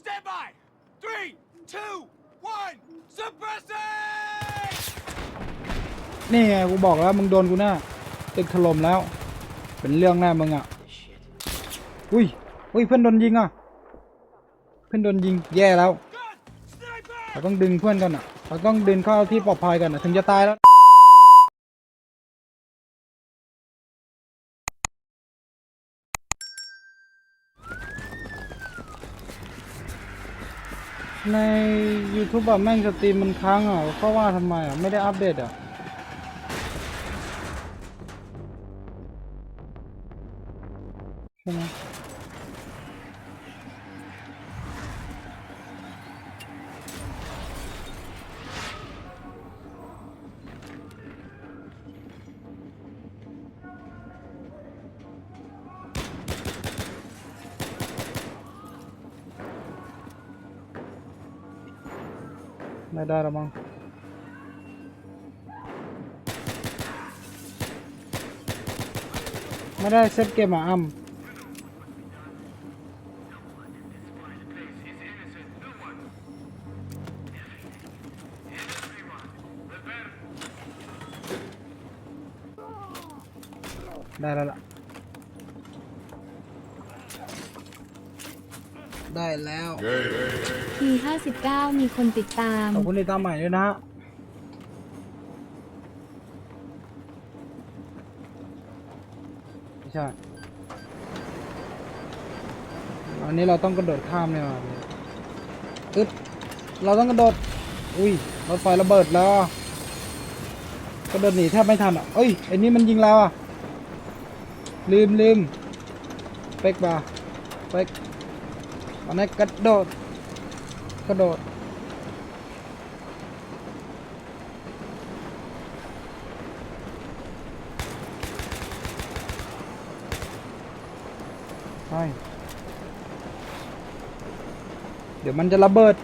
Stand by! Three, two, one, suppressing! นี่ไงกูบอกแล้วมึงโดนกูแน่ตึกถล่มแล้ว เป็นเรื่องแน่มึงอะ อุ้ยอุ้ยเพื่อนโดนยิงอะ เพื่อนโดนยิงแย่แล้ว Gun! Sniper! เราต้องดึงเพื่อนกันอะ เราต้องดึงเข้าที่ปลอดภัยกันอะ ถึงจะตายแล้ว ใน YouTube แบบแม่งสตรีมมันค้างอะเขาว่าทำไมอะ ไม่ได้อัปเดตอะ ไม่ได้แล้วมั้งไม่ได้เซตเกมอะอ้ำ 159 มีคนติดตาม ขอบคุณที่ตามใหม่ด้วยนะไม่ใช่อันนี้เราต้องกระโดดข้ามเลยว่ะอึดเราต้องกระโดด อุ้ยรถไฟระเบิดแล้ว กระโดดหนีแทบไม่ทันอะเอ้ยไอ้น,นี่มันยิงเราอะ ลืมลืมเป็กป่ะเป็กตอนนี้กระโดด กระโดดใช่เดี๋ยวมันจะระเบิด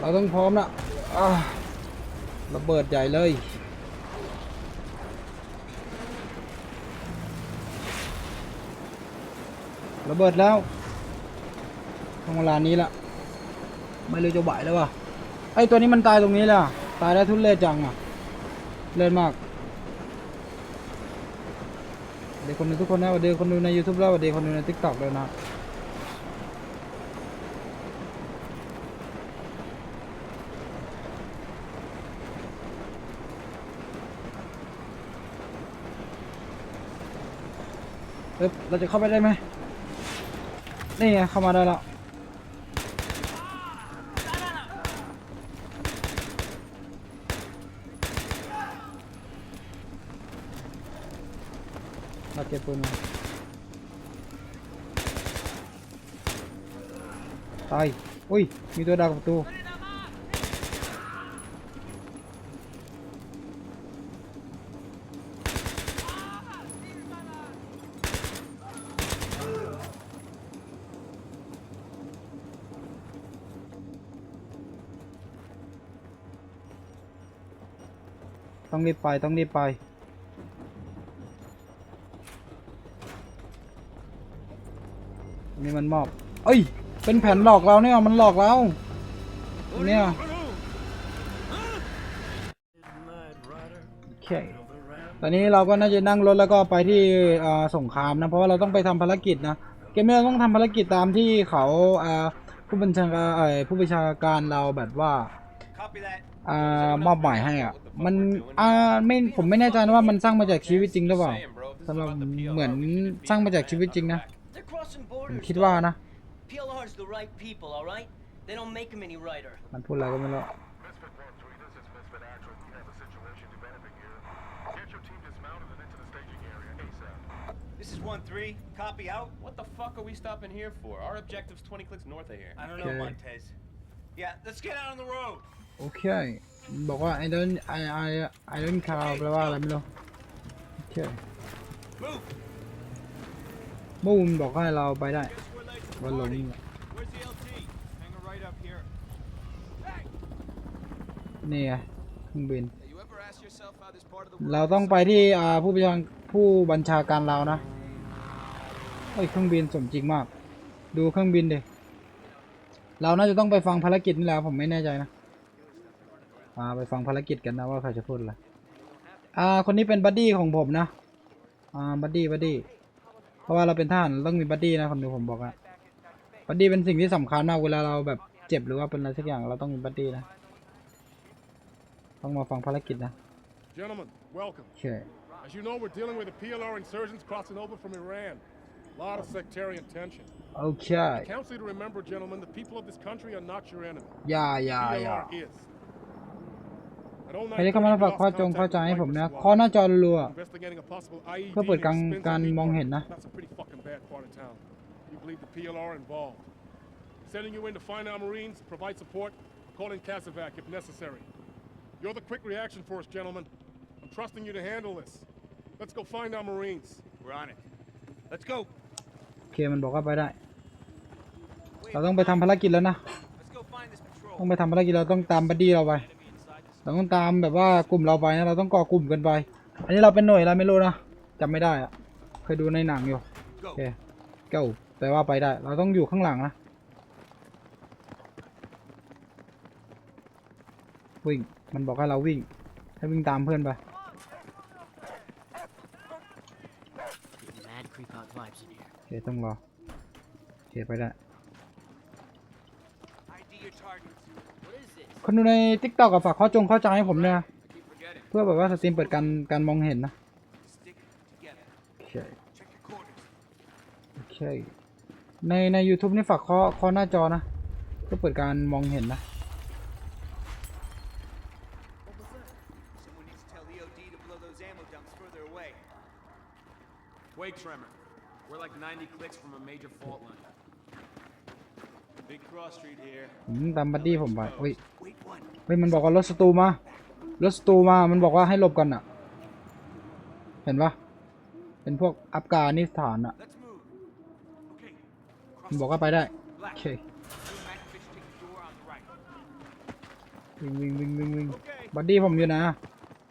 เราต้องพร้อมนะระเบิดใหญ่เลยระเบิดแล้ว ตรงเวลานี้ละไม่รู้จะไหวแล้ววะไอตัวนี้มันตายตรงนี้แหละตายได้ทุเรศจังอะเล่นมากเดี๋ยวคนดูทุกคนนะวัสดีคนดูใน YouTube แล้ววัสดีคนดูใน TikTok เลยนะเราจะเข้าไปได้ไหมนี่ไงเข้ามาได้แล้ว เราเก็บปืนมาตายอุ้ยมีตั มันมอบ เอ้ย เป็นแผ่นหลอกเราเนี่ย มันหลอกเรา เนี่ยโอเค ตอนนี้เราก็น่าจะนั่งรถแล้วก็ไปที่อ่าสงครามนะ เพราะว่าเราต้องไปทำภารกิจนะ เกมนี้เราต้องทำภารกิจตามที่เขาผู้บัญชาการเอ่อผู้บัญชาการเราแบบว่าอ่ามอบหมายให้อะ มันอ่าไม่ผมไม่แน่ใจนะว่ามันสร้างมาจากชีวิตจริงหรือเปล่าสำหรับเหมือนสร้างมาจากชีวิตจริงนะ ผม borders. คิดว่านะ PLR's the right people, all right? They don't make them any righter. มันพูดอะไรก็ไม่รู้ Misfit One Three, this is Misfit Actual. We have a situation developing here. Get your team dismounted and into the staging area ASAP. This is 1 3. Copy out. What the fuck are we stopping here for? Our objective's 20 clicks north of here. I don't know, Okay. Montez. Yeah, let's get out on the road. โอเค บอกว่า I don't I I I don't care แปลว่าอะไรไม่รู้ โอเค Move. มูมบอกให้เราไปได้ Guess we're late to Well, party. um, Where's the LT? Hang her right up here. Hey! นี่ไงเครื่องบิน เราต้องไปที่ผู้บัญชาผู้บัญชาการเรานะเฮ้ยเครื่องบินสมจริงมาก ดูเครื่องบินดิเราน่าจะต้องไปฟังภารกิจนี่แหละผมไม่แน่ใจนะอ่าไปฟังภารกิจกันนะว่าใครจะพูดอะไรอ่าคนนี้เป็นบัดดี้ของผมนะอ่าบัดดี้บัดดี้ เพราะว่าเราเป็นทหารเราต้องมีบัดดี้นะคนดูผมบอกอะบัดดี้เป็นสิ่งที่สำคัญมากเวลาเราแบบเจ็บหรือว่าเป็นอะไรสักอย่างเราต้องมีบัดดี้นะ ต้องมาฟังภารกิจนะ Gentlemen, welcome. โอเค As you know, we're dealing with the PLR insurgents crossing over from Iran. A lot of sectarian tension. โอเค I counsel you to remember, gentlemen, the people of this country are not your enemy. อย่าอย่าอย่า PLR is. At ใครที่เข้ามาแล้วฝากข้อจงเข้าใจให้ผมนะข้อหน้าจอรัว Investigating a possible IED เพื่อเปิดการ near Spindle การ Meat มอง Market. เห็นนะ That's a pretty fucking bad part of town. You believe the PLR involved. Sending you in to find our Marines, provide support, call in Casevac if necessary. You're the quick reaction force, gentlemen. I'm trusting you to handle this. Let's go find our Marines. We're on it. Let's go. โอเคมันบอกว่าไปได้ เราต้องไปทำภารกิจแล้วนะ Let's go find this patrol. ต้องไปทำภารกิจเราต้องตามบัดดี้เราไป Enemy inside this. เราต้องตามแบบว่ากลุ่มเราไปนะ เราต้องก่อกลุ่มกันไป อันนี้เราเป็นหน่วยอะไรไม่รู้นะจำไม่ได้อะเคยดูในหนังอยู่โอเค go แปลว่าไปได้ เราต้องอยู่ข้างหลังนะวิ่งมันบอกให้เราวิ่ง ให้วิ่งตามเพื่อนไป Mad creep out vibes in here. โอเคต้องรอโอเคไปได้ ID your targets. What is this? คนดูในทิกตอกกับฝากข้อจงข้อใจให้ผมนะเพื่อแบบว่าสตรีมเปิดการการมองเห็นนะโอเคโอเคในใน YouTube นี่ฝากข้อข้อหน้าจอนะเพื่อเปิดการมองเห็นนะเวกทรเมอร์ we're like 90 clicks from a major Big cross street here. ผม ตามบัดดี้ผมไปเฮ้ย Wait one. เฮ้ยมันบอกว่ารถสตูมารถสตูมา มันบอกว่าให้หลบก่อนอะเห็นปะเป็นพวกอัฟกานิสถานอะ Let's move. Okay. มัน Cross บอกว่าไปได้ โอ Black. เค You and Matkovich take the door on the right. วิ่งวิ่งวิ่งวิ่งวิ่งโอเคบัดดี้ผมอยู่นะ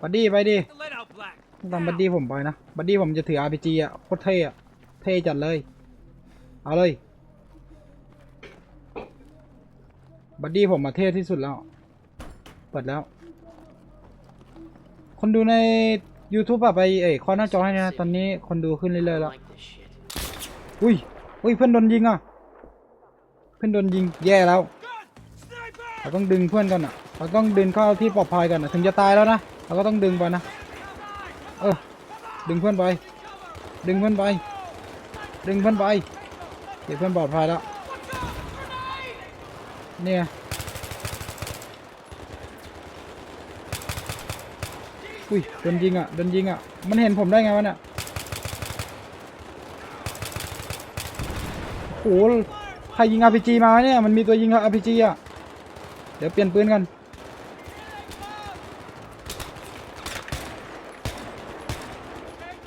บัดดี้ไปดิ Get the lead out, Black. ต้องตามบัดดี้ผมไปนะ บัดดี้ผมจะถือ RPG อะ โคตรเท่อะเท่จัดเลย เอาเลย บัดดี้ผมมาเท่ที่สุดแล้ว เปิดแล้ว คนดูใน YouTube อะไปเอ้ยขอหน้าจอให้นะ ตอนนี้คนดูขึ้นเรื่อยๆแล้ว อุ้ย อุ้ยเพื่อนโดนยิงอะ เพื่อนโดนยิงแย่แล้ว เราต้องดึงเพื่อนก่อนอะ เราต้องดึงเข้าที่ปลอดภัยก่อนนะถึงจะตายแล้วนะ เราก็ต้องดึงไปนะ เออ ดึงเพื่อนไป ดึงเพื่อนไป ดึงเพื่อนไป เดี๋ยวเพื่อนปลอดภัยแล้ว เนี่ยอุ้ยโดนยิงอะโดนยิงอะ มันเห็นผมได้ไงวะเนี่ยโอ้โหใครยิง RPG มาเนี่ย มันมีตัวยิง RPG อะ เดี๋ยวเปลี่ยนปืนกัน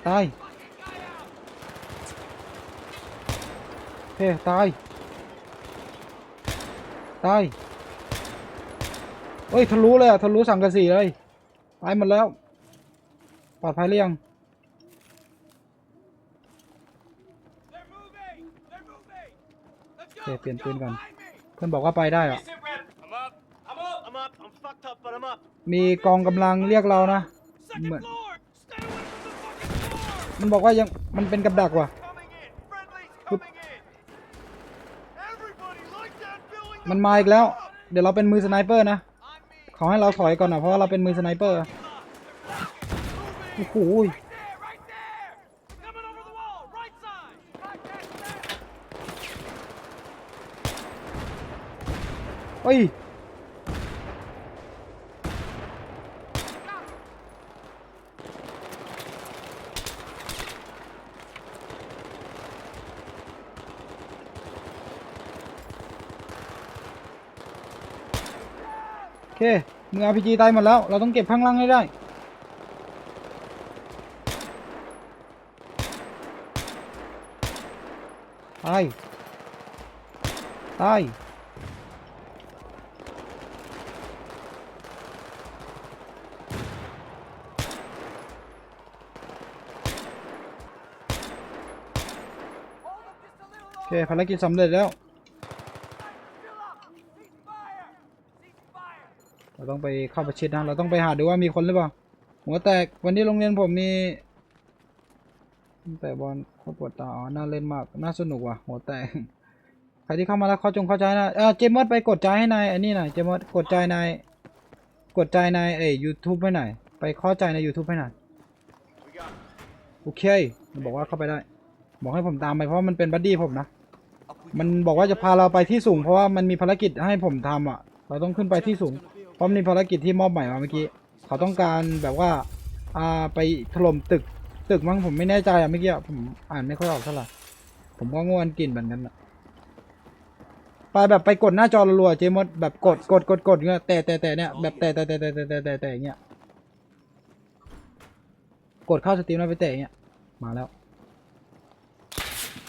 ตายเฮ้ตาย ตายเฮ้ยทะลุเลยอะทะลุสังกะสีเลยตายหมดแล้ว ปลอดภัยหรือยัง They're moving. They're moving. Let's โอ go. เคเปลี่ยน Let's ปืน go. ก่อน Behind me. เพื่อนบอกว่าไปได้อะ Sit rep. I'm up. I'm up. I'm up. I'm fucked up, but I'm up. มีกองกำลังเรียกเรานะ Second เหมือน floor. Stay away from the fucking floor. มันบอกว่ายังมันเป็นกับดักว่ะ Coming in. Friendly's coming in. Everybody like that building. มันมาอีกแล้ว เดี๋ยวเราเป็นมือสไนเปอร์นะ ขอให้เราถอยก่อนนะเพราะว่าเราเป็นมือสไนเปอร์ โอ้โหเฮ้ย there. Coming over the wall. Right side. Right there. there. เฮ้ย โอ เคมือ RPG ตายหมดแล้ว เราต้องเก็บข้างล่างให้ได้ ตาย ตาย โอเคภารกิจสำเร็จแล้ว เราต้องไปเข้าประชิดนะ เราต้องไปหาดูว่ามีคนหรือเปล่า หัวแตก วันนี้โรงเรียนผมมีแต่บอลโคตรปวดตาอ๋อน่าเล่นมาก น่าสนุกว่ะ หัวแตก ใครที่เข้ามาแล้วเขาจงเข้าใจนะเออเจมส์ไปกดใจให้นายอันนี้หน่อย เจมส์กดใจนาย กดใจนายเอ้ยยูทูบให้หน่อย ไปเข้าใจใน YouTube ให้หน่อย โอเค มันบอกว่าเข้าไปได้ บอกให้ผมตามไปเพราะมันเป็นบัดดี้ผมนะ มันบอกว่าจะพาเราไปที่สูงเพราะว่ามันมีภารกิจให้ผมทำอะ เราต้องขึ้นไปที่สูง พราะมีภารกิจที่มอบใหม่มาเมื่อกี้ เขาต้องการแบบว่าอ่าไปถล่มตึก ตึกมั้งผมไม่แน่ใจอะเมื่อกี้ผมอ่านไม่ค่อยออกเท่าไหร่ผมก็ง่วนกินเหมือนั้นอะไปแบบไปกดหน้าจอรัวเจมดแบบกดกดกดกดเงี้ยแต่แต่แต่เนี่ยแบบแต่แต่แต่แต่แต่แต่แต่เงี้ยกดเข้าสตรีมแล้วไปแต่เงี้ยมาแล้ว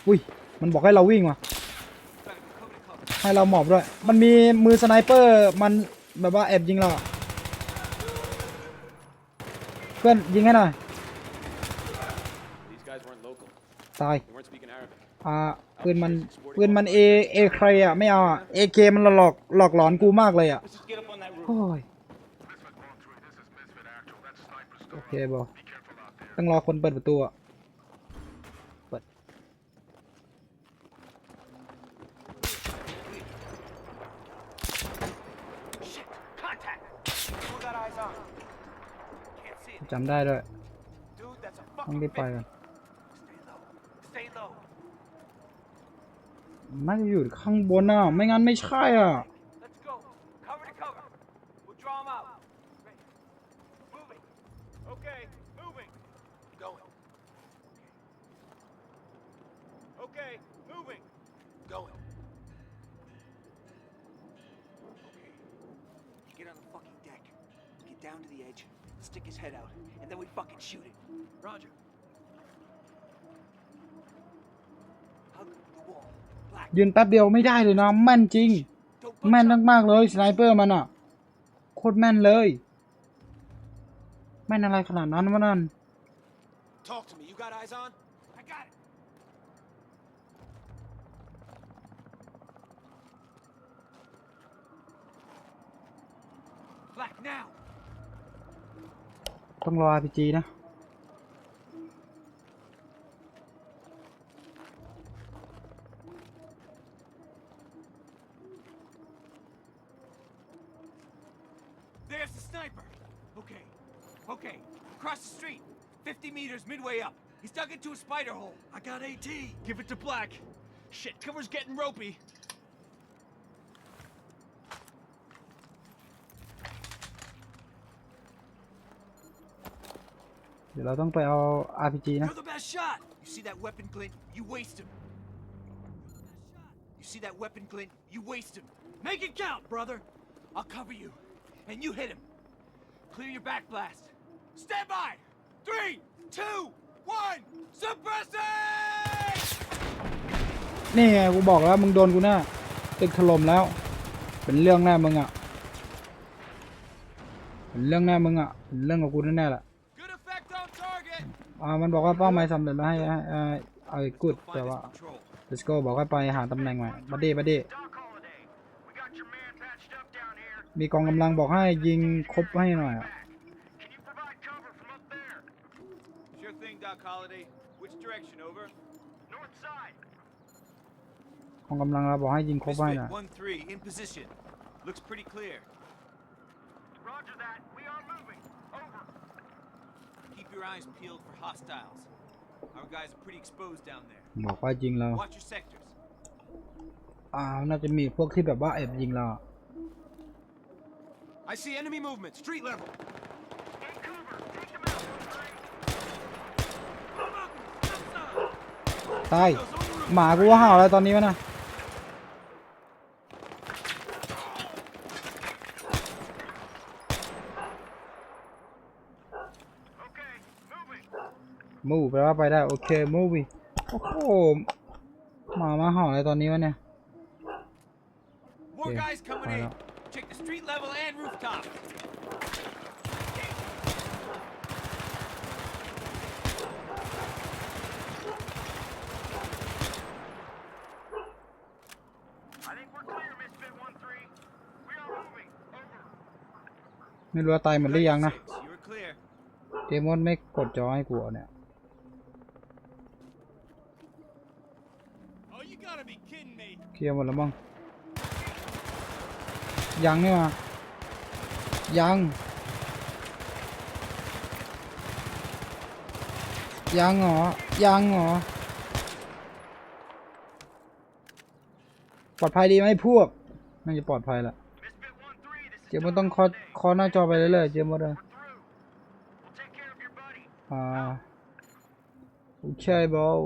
อุ้ย มันบอกให้เราวิ่งว่ะให้เราหมอบด้วย มันมีมือสไนเปอร์ มัน แบบว่าแอบยิงเราอะเพื่อนยิงให้หน่อย These guys weren't local. ตาย They weren't speaking Arabic. อ่าปืนมันปืนมันเอเอใครอะไม่เอาอะเอเคมันหลอกหลอกหลอนกูมากเลยอะ Let's just get up on that roof. โอ้ยโอเคบอต้องรอคนเปิดประตูอะเปิด Shit! Contact! Who got eyes on? Can't see it. จำได้ด้วยต้องรีบไป vid. กัน Stay low. Stay low. น่าจะอยู่ข้างบนอะไม่งั้นไม่ใช่อะ ยืนแป๊บเดียวไม่ได้เลยนะแม่นจริง Don't แม่น budge up. มากๆเลยสไนเปอร์มันอะโคตรแม่นเลย แม่นอะไรขนาดนั้นวะนั่น Talk to me. You got eyes on? I got it. Black now. ต้องรอ RPG นะ Across the street. 50 meters midway up. He's dug into a spider hole. I got AT. Give it to Black. Shit, cover's getting ropey. You You're the best shot. You see that weapon, Clint? You waste him. You see that weapon, Clint? You waste him. Make it count, brother. I'll cover you, and you hit him. Clear your back blast. Stand by. Three, two, one. Suppressing! นี่ไงกูบอกแล้วมึงโดนกูแน่ตึกถล่มแล้ว เป็นเรื่องแน่มึงอะ เป็นเรื่องแน่มึงอะ เป็นเรื่องกับกูแน่ๆแหละ Good effect on target. อ่ามันบอกว่าเป้าหมายสำเร็จแล้วให้ให้ให้เอากุด Find แต่ us ว่า control. let's go บอกให้ไปหาตำแหน่งใหม่บัดดี้บัดดี้ Doc Holiday, we got your man patched up down here. มีกองกำลังบอกให้ยิงครบให้หน่อยอะ Sure thing, Doc Holliday. Which direction, over? North side. กองกำลังเราบอกให้ยิงครบให้หน่อย Misfit 1-3, in position. Looks pretty clear. Roger that. We are moving. Over. Keep your eyes peeled for hostiles. Our guys are pretty exposed down there. บอกว่ายิงเรา Watch your sectors. อ่าน่าจะมีพวกที่แบบว่าแอบยิงเราอะ I see enemy movement. Street level. ตายหมากูว่าเห่าอะไรตอนนี้วะนะ Okay, moving. มูแปลว่าไปได้ โอเคมูวี่โอ้โหหมามาเห่าอะไรตอนนี้วะเนี่ย More Yeah, guys coming fine in. out. Check the street level and rooftop. I think we're clear, Misfit 1-3. We are moving. Over. ไม่รู้ว่าตายหมดหรือยังนะเจมอนไม่กดจอให้กูเอาเนี่ย เคลียร์หมดแล้วมั้งยังนี่มายัง ยังเหรอ ยังเหรอ ปลอดภัยดีไหมพวก น่าจะปลอดภัยละ Misfit 1-3, this is เจมอนต้องคอคอหน้าจอไปเรื่อยๆเจมอนเลย through. We'll take care of your buddy. อ่าโอเคบอล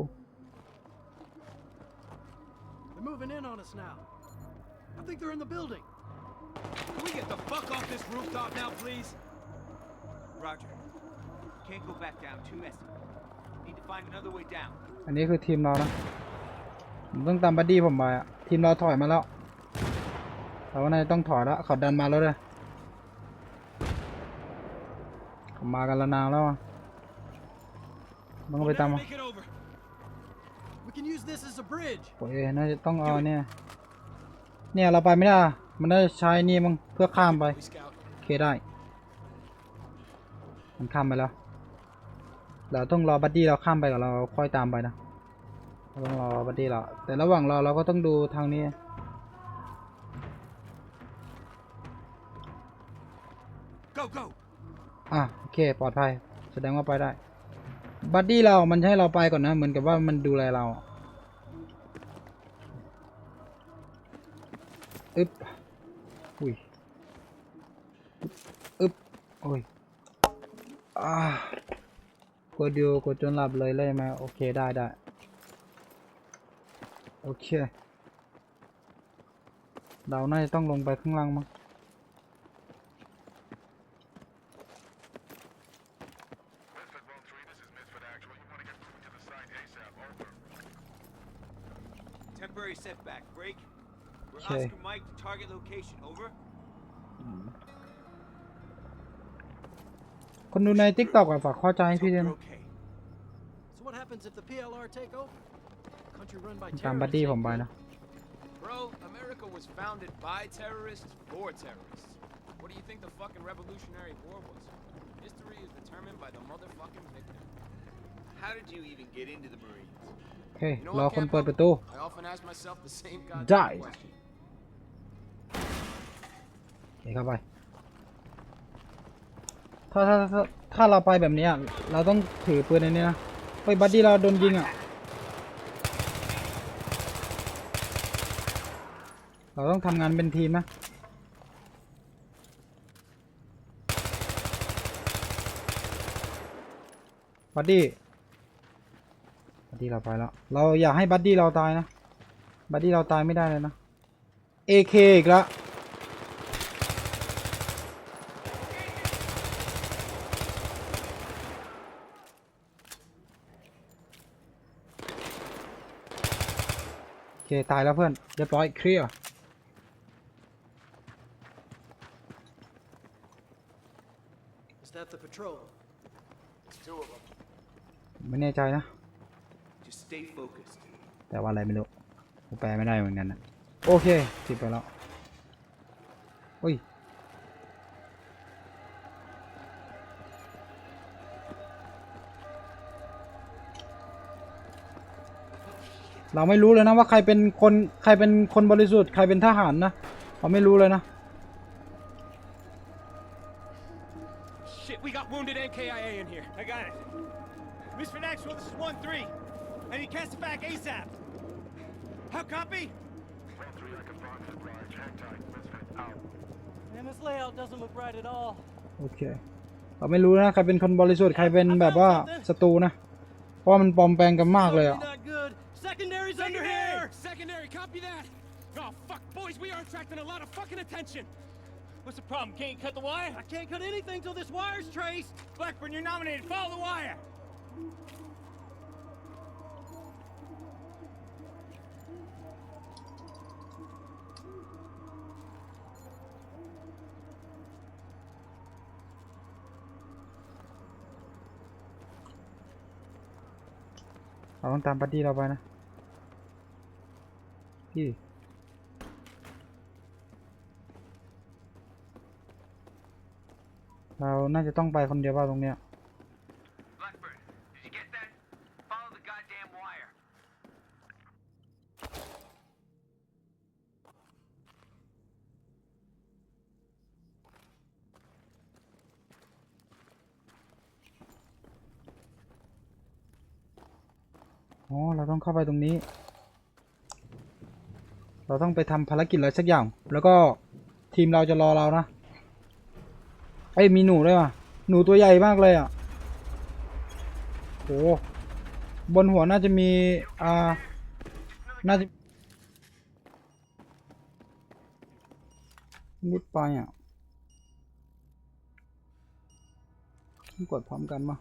They're moving in on us now. I think they're in the building. Can we get the fuck off this rooftop now, please? Roger. Can't go back down. Too messy. Need to find another way down. อันนี้คือทีมเรานะ ผมต้องตามบัดดี้ผมไปอะทีมเราถอยมาแล้ว เราว่าน่าจะต้องถอยแล้วเขาดันมาแล้วเลยเขามากันแล้วนานแล้วอะต้องไปตาม We'll never make it over. We can use this as a bridge. โอ้ยน่าจะต้องเอาเนี่ย เนี่ยเราไปไม่ได้ มันน่าจะใช้นี่มั้งเพื่อข้ามไป Boy Scout. โอเคได้ มันข้ามไปแล้ว เราต้องรอบัดดี้เราข้ามไปกับเราค่อยตามไปนะเราต้องรอบัดดี้เราแต่ระหว่างรอเราก็ต้องดูทางนี้ อะโอเคปลอดภัย แสดงว่าไปได้ บัดดี้เรา มันให้เราไปก่อนนะ เหมือนกับว่ามันดูแลเราอึ๊บอุ้ยอึ๊บโอ้ยอ่ากดอยู่กดจนหลับเลยเลยไหมโอเคได้ได้โอเค เราน่าจะต้องลงไปข้างล่างมั้ง Okay. Oscar Mike to target location. Over. คนดูใน t ิ k t o k อะฝากเข้าใจให้ Let's พี่ hope ด้วย you're นะ okay. So what happens if the PLR take over? Country run by ตามบัดดี้ terrorists. ผมไปนะ Bro, America was founded by terrorists for terrorists. What do you think the fucking Revolutionary War was? History is determined by the motherfucking victor. How did you even get into the Marines? โอเค You know รอ what, คนเปิด Campo? ประตู I often ask myself the same goddamn Die. question. โอเคเข้าไป ถ้าถ้าถ้าถ้าเราไปแบบนี้เราต้องถือปืนในนี้นะเฮ้ยบัดดี้เราโดนยิงอะ เราต้องทำงานเป็นทีมนะบัดดี้บัดดี้เราไปแล้ว เราอยากให้บัดดี้เราตายนะ บัดดี้เราตายไม่ได้เลยนะ AK อีกแล้ว โอเค ตายแล้วเพื่อน เรียบร้อยเคลียร์ Is that the patrol? It's two of them. ไม่แน่ใจนะ Just stay focused. แต่ว่าอะไรไม่รู้กูแปลไม่ได้เหมือนกันนะ โอเคติดไปแล้ว อุ้ย เราไม่รู้เลยนะว่าใครเป็นคนใครเป็นคนบริสุทธิ์ใครเป็นทหารนะเราไม่รู้เลยนะ Shit, we got wounded NKIA in here. I got it. Misfit Actual, this is 1-3. I need Castovac ASAP. How copy? Man, this layout doesn't look right at all. โอเคเราไม่รู้นะใครเป็นคนบริสุทธิ์ใครเป็นแบบว่าศัตรูนะ เพราะว่ามันปลอมแปลงกันมากเลยอะ attracting a lot of fucking attention. What's the problem? Can't cut the wire? I can't cut anything till this wire's traced. Blackburn, you're nominated. Follow the wire. เราต้องตามบัดดี้เราไปนะ พี่ เราน่าจะต้องไปคนเดียวว่าตรงเนี้ย Blackbird, did you get that? Follow the goddamn wire. อ๋อเราต้องเข้าไปตรงนี้ เราต้องไปทำภารกิจอะไรสักอย่าง แล้วก็ทีมเราจะรอเรานะ เอ้ยมีหนูด้วยว่ะ หนูตัวใหญ่มากเลยอะโหบนหัวน่าจะมีอ่าน่าจะนิดไปอะกดพร้อมกันมา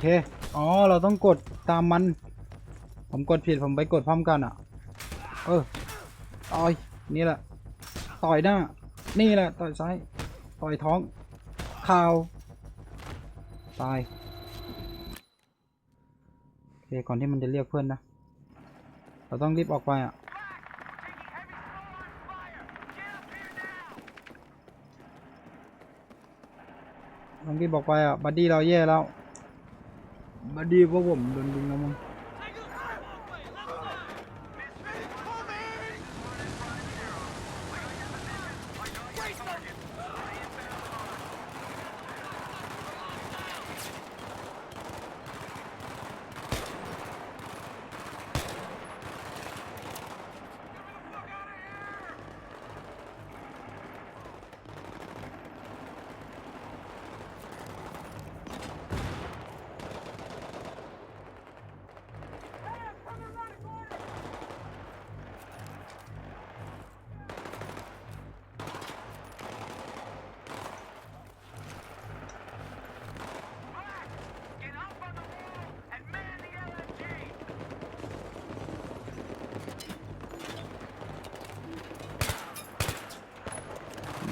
เค อ๋อ เราต้องกดตามมัน ผมกดผิด ผมไปกดพร้อมกันอะ เออ ต่อย นี่แหละ ต่อยหน้า นี่แหละ ต่อยซ้าย ต่อยท้องข่าว ตาย โอเค ก่อนที่มันจะเรียกเพื่อนนะ เราต้องรีบออกไปอะต้องรีบออกไปอะ บัดดี้เราแย่แล้ว บัดดี้พวกผมโดนดึงแล้วมั้ง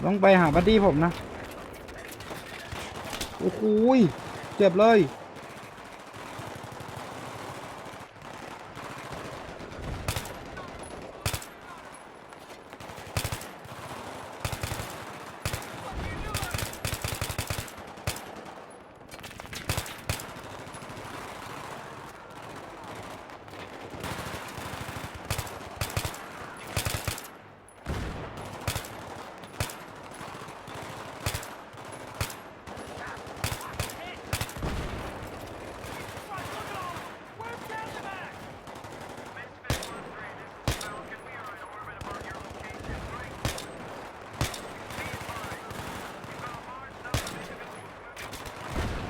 ต้องไปหาบัดดี้ผมนะ โอ้โหเจ็บเลย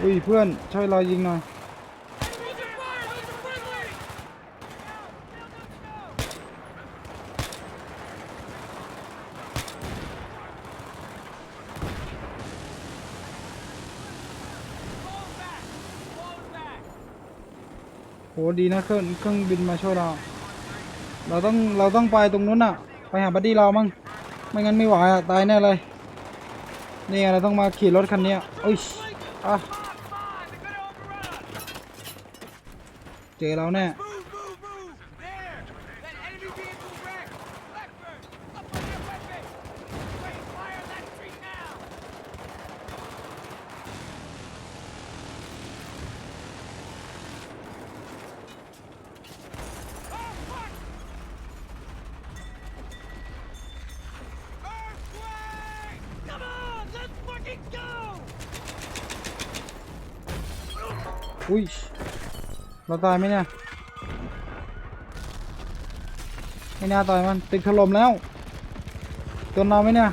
อุ้ยเพื่อนช่วยเรายิงหน่อยโหดีนะเครื่องเครื่องบินมาช่วยเรา เราต้องเราต้องไปตรงนู้นอะ ไปหาบัดดี้เรามั้งไม่งั้นไม่ไหวอะตายแน่เลย นี่เราต้องมาขี่รถคันนี้อุ้ยอะ เจอเราแน่ Move, move, move! There! That enemy vehicle's wrecked! Blackbird! Up on your weapon! Wait, fire on that tree now! อุ้ย เราตายไหมเนี่ย ไม่น่าตายมัน ตึกถล่มแล้วตัวเราไหมเนี่ย